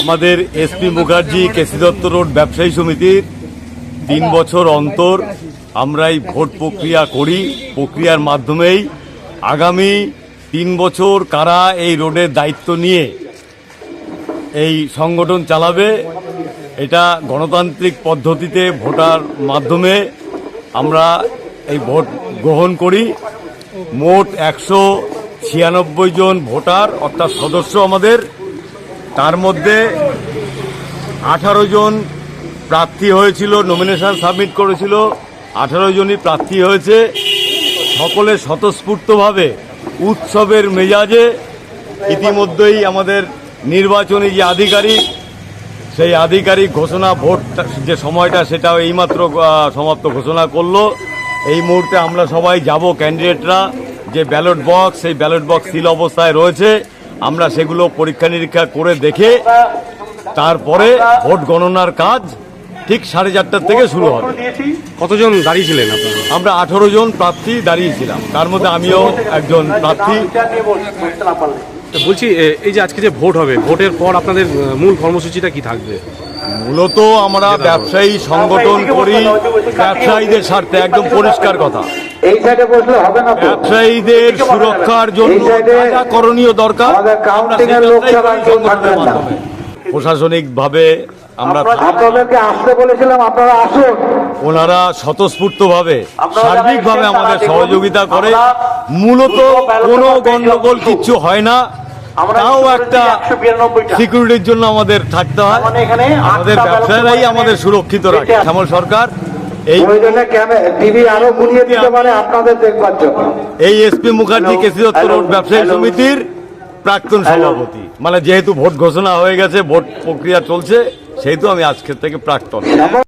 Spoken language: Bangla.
আমাদের SP Mukherjee KC Dutta road ব্যবসায়ী সমিতির তিন বছর অন্তর আমরা এই ভোট প্রক্রিয়া করি, প্রক্রিয়ার মাধ্যমেই আগামী তিন বছর কারা এই রোডের দায়িত্ব নিয়ে এই সংগঠন চালাবে, এটা গণতান্ত্রিক পদ্ধতিতে ভোটার মাধ্যমে আমরা এই ভোট গ্রহণ করি। মোট একশো ছিয়ানব্বই জন ভোটার, অর্থাৎ সদস্য আমাদের। তার মধ্যে আঠারো জন প্রার্থী হয়েছিল নমিনেশন সাবমিট করেছিল। আঠারো জনই প্রার্থী হয়েছে। সকলে স্বতঃস্ফূর্তভাবে উৎসবের মেজাজে ইতিমধ্যেই আমাদের নির্বাচনী যে আধিকারিক, সেই আধিকারিক ঘোষণা ভোট যে সময়টা সেটা এইমাত্র সমাপ্ত ঘোষণা করল। এই মুহূর্তে আমরা সবাই যাব ক্যান্ডিডেটরা যে ব্যালট বক্স সেই ব্যালট বক্স সিল অবস্থায় রয়েছে। আমরা সেগুলো পরীক্ষা নিরীক্ষা করে দেখে তারপরে ভোট গণনার কাজ ঠিক সাড়ে চারটার থেকে শুরু হবে। কতজন দাঁড়িয়েছিলেন ছিলেন আমরা আঠারো জন প্রার্থী দাঁড়িয়েছিলাম। তার মধ্যে আমিও একজন প্রার্থী। তো বলছি এই যে আজকে যে ভোট হবে ভোটের পর আপনাদের মূল কর্মসূচিটা কি থাকবে? মূলত আমরা ব্যবসায়ী সংগঠন করি ব্যবসায়ীদের স্বার্থে একদম পরিষ্কার কথা। ব্যবসায়ীদের সুরক্ষার জন্য করণীয় দরকার। মাধ্যমে। প্রশাসনিকভাবে আমরা আপনাদেরকে আসতে বলেছিলাম আপনারা আসুন। ওনারা স্বতঃস্ফূর্তভাবে আপনারা সার্বিকভাবে যারা আমাদের সহযোগিতা করে। মূলত কোনো গন্ডগোল কিচ্ছু হয় না। তাও একটা সিকিউরিটির জন্য আমাদের থাকতে হয়। আমাদের ব্যবসায়ীরাই আমাদের সুরক্ষিত রাখে। শ্যামল সরকার এই টিভি আরও ঘুরিয়ে দিতে পারে আপনাদের দেখবার জন্য। এই SP Mukherjee KC Dutta road ব্যবসায়ী সমিতির প্রাক্তন সভাপতি। মানে যেহেতু ভোট ঘোষণা হয়ে গেছে ভোট প্রক্রিয়া চলছে সেহেতু আমি আজকের থেকে প্রাক্তন।